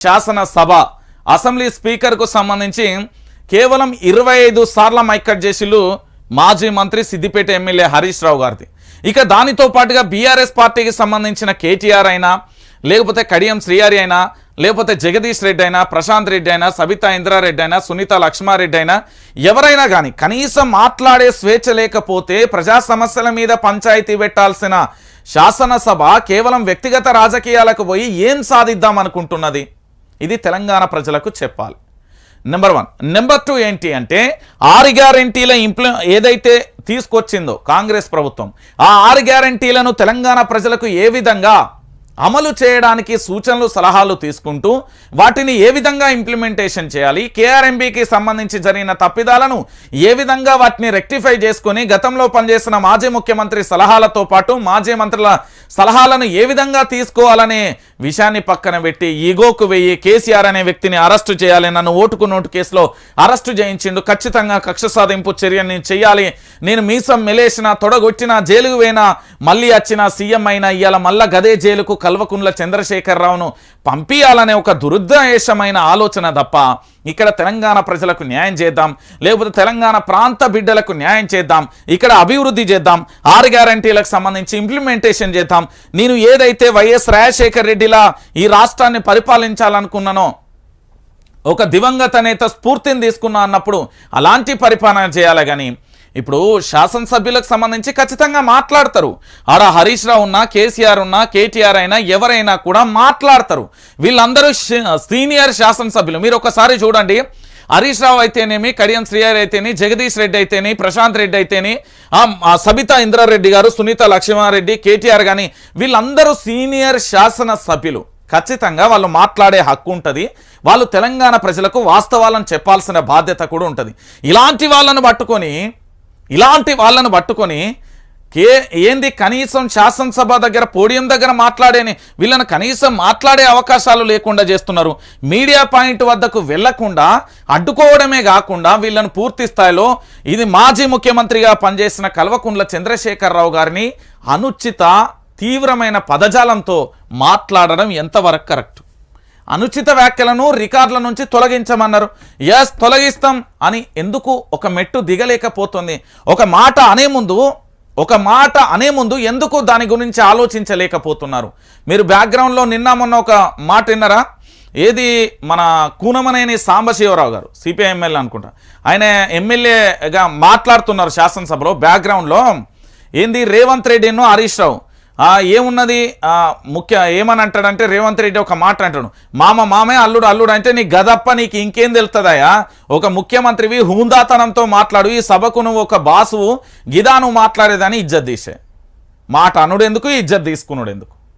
శాసనసభ అసెంబ్లీ స్పీకర్కు సంబంధించి కేవలం ఇరవై ఐదు సార్ల మైకట్ చేసిళ్ళు మాజీ మంత్రి సిద్దిపేట ఎమ్మెల్యే హరీష్ రావు గారిది. ఇక దానితో పాటుగా బీఆర్ఎస్ పార్టీకి సంబంధించిన కేటీఆర్ అయినా లేకపోతే కడియం శ్రీహారి అయినా లేకపోతే జగదీష్ రెడ్డి అయినా ప్రశాంత్ రెడ్డి అయినా సబితా ఇంద్రారెడ్డి అయినా సునీత లక్ష్మారెడ్డి అయినా ఎవరైనా కానీ కనీసం మాట్లాడే స్వేచ్ఛ లేకపోతే ప్రజా సమస్యల మీద పంచాయతీ పెట్టాల్సిన శాసనసభ కేవలం వ్యక్తిగత రాజకీయాలకు పోయి ఏం సాధిద్దాం అనుకుంటున్నది ఇది తెలంగాణ ప్రజలకు చెప్పాలి. నెంబర్ వన్ నెంబర్ టూ ఏంటి అంటే ఆరు గ్యారంటీల ఇంప్లి ఏదైతే తీసుకొచ్చిందో కాంగ్రెస్ ప్రభుత్వం ఆ ఆరు గ్యారంటీలను తెలంగాణ ప్రజలకు ఏ విధంగా అమలు చేయడానికి సూచనలు సలహాలు తీసుకుంటూ వాటిని ఏ విధంగా ఇంప్లిమెంటేషన్ చేయాలి కేఆర్ఎంబీకి సంబంధించి జరిగిన తప్పిదాలను ఏ విధంగా వాటిని రెక్టిఫై చేసుకొని గతంలో పనిచేసిన మాజీ ముఖ్యమంత్రి సలహాలతో పాటు మాజీ మంత్రుల సలహాలను ఏ విధంగా తీసుకోవాలనే విషయాన్ని పక్కన పెట్టి ఈగోకు వెయ్యి కేసీఆర్ అనే వ్యక్తిని అరెస్టు చేయాలి నన్ను ఓటుకు నోటు కేసులో అరెస్టు చేయించిండు ఖచ్చితంగా కక్ష సాధింపు చర్యని చేయాలి నేను మీసం మెలేసిన తొడగొట్టినా జైలుకు పోయినా మళ్ళీ వచ్చిన సీఎం అయినా ఇవాళ మళ్ళా గదే జైలుకు కల్వకుంట్ల చంద్రశేఖరరావును పంపించాలనే ఒక దురుద్దేశమైన ఆలోచన తప్ప ఇక్కడ తెలంగాణ ప్రజలకు న్యాయం చేద్దాం లేకపోతే తెలంగాణ ప్రాంత బిడ్డలకు న్యాయం చేద్దాం ఇక్కడ అభివృద్ధి చేద్దాం ఆరు గ్యారంటీలకు సంబంధించి ఇంప్లిమెంటేషన్ చేద్దాం. నేను ఏదైతే వైఎస్ రాజశేఖర్ రెడ్డిలా ఈ రాష్ట్రాన్ని పరిపాలించాలనుకున్నానో ఒక దివంగత నేత స్ఫూర్తిని తీసుకున్నా అన్నప్పుడు అలాంటి పరిపాలన చేయాలి కానీ ఇప్పుడు శాసనసభ్యులకు సంబంధించి ఖచ్చితంగా మాట్లాడతారు. ఆడ హరీష్ రావు ఉన్నా కేసీఆర్ ఉన్నా కేటీఆర్ అయినా ఎవరైనా కూడా మాట్లాడతారు. వీళ్ళందరూ సీనియర్ శాసనసభ్యులు. మీరు ఒకసారి చూడండి. హరీష్ రావు అయితేనేమి కడియం శ్రీహరి అయితేనే జగదీష్ రెడ్డి అయితేనే ప్రశాంత్ రెడ్డి అయితేనే సబితా ఇంద్రారెడ్డి గారు సునీత లక్ష్మారెడ్డి కేటీఆర్ కానీ వీళ్ళందరూ సీనియర్ శాసనసభ్యులు. ఖచ్చితంగా వాళ్ళు మాట్లాడే హక్కు ఉంటుంది. వాళ్ళు తెలంగాణ ప్రజలకు వాస్తవాలను చెప్పాల్సిన బాధ్యత కూడా ఉంటుంది. ఇలాంటి వాళ్ళను పట్టుకొని ఇలాంటి వాళ్ళను పట్టుకొని కే ఏంది కనీసం శాసనసభ దగ్గర పోడియం దగ్గర మాట్లాడేని వీళ్ళని కనీసం మాట్లాడే అవకాశాలు లేకుండా చేస్తున్నారు. మీడియా పాయింట్ వద్దకు వెళ్ళకుండా అడ్డుకోవడమే కాకుండా వీళ్ళను పూర్తి స్థాయిలో ఇది మాజీ ముఖ్యమంత్రిగా పనిచేసిన కల్వకుండ్ల చంద్రశేఖరరావు గారిని అనుచిత తీవ్రమైన పదజాలంతో మాట్లాడడం ఎంతవరకు కరెక్ట్? అనుచిత వ్యాఖ్యలను రికార్డుల నుంచి తొలగించమన్నారు. ఎస్ తొలగిస్తాం అని ఎందుకు ఒక మెట్టు దిగలేకపోతుంది? ఒక మాట అనే ముందు ఒక మాట అనే ముందు ఎందుకు దాని గురించి ఆలోచించలేకపోతున్నారు? మీరు బ్యాక్గ్రౌండ్లో నిన్న మొన్న ఒక మాట విన్నారా? ఏది మన కూనమనేని సాంబశివరావు గారు సిపిఐ ఎమ్మెల్యే అనుకుంటా. ఆయన ఎమ్మెల్యేగా మాట్లాడుతున్నారు శాసనసభలో బ్యాక్గ్రౌండ్లో. ఏంది రేవంత్ రెడ్డిను హరీష్ రావు ఏమున్నది? ముఖ్య ఏమని అంటాడంటే రేవంత్ రెడ్డి ఒక మాట అంటాడు. మామ మామే అల్లుడు అల్లుడు అంటే నీ గదప్ప నీకు ఇంకేం తెలుస్తుందయా ఒక ముఖ్యమంత్రివి హుందాతనంతో మాట్లాడు ఈ సభకు నువ్వు ఒక బాసువు గిదా నువ్వు మాట్లాడేదని ఇజ్జత్ తీసే. మాట అనుడు ఎందుకు ఇజ్జత్ తీసుకున్నాడు ఎందుకు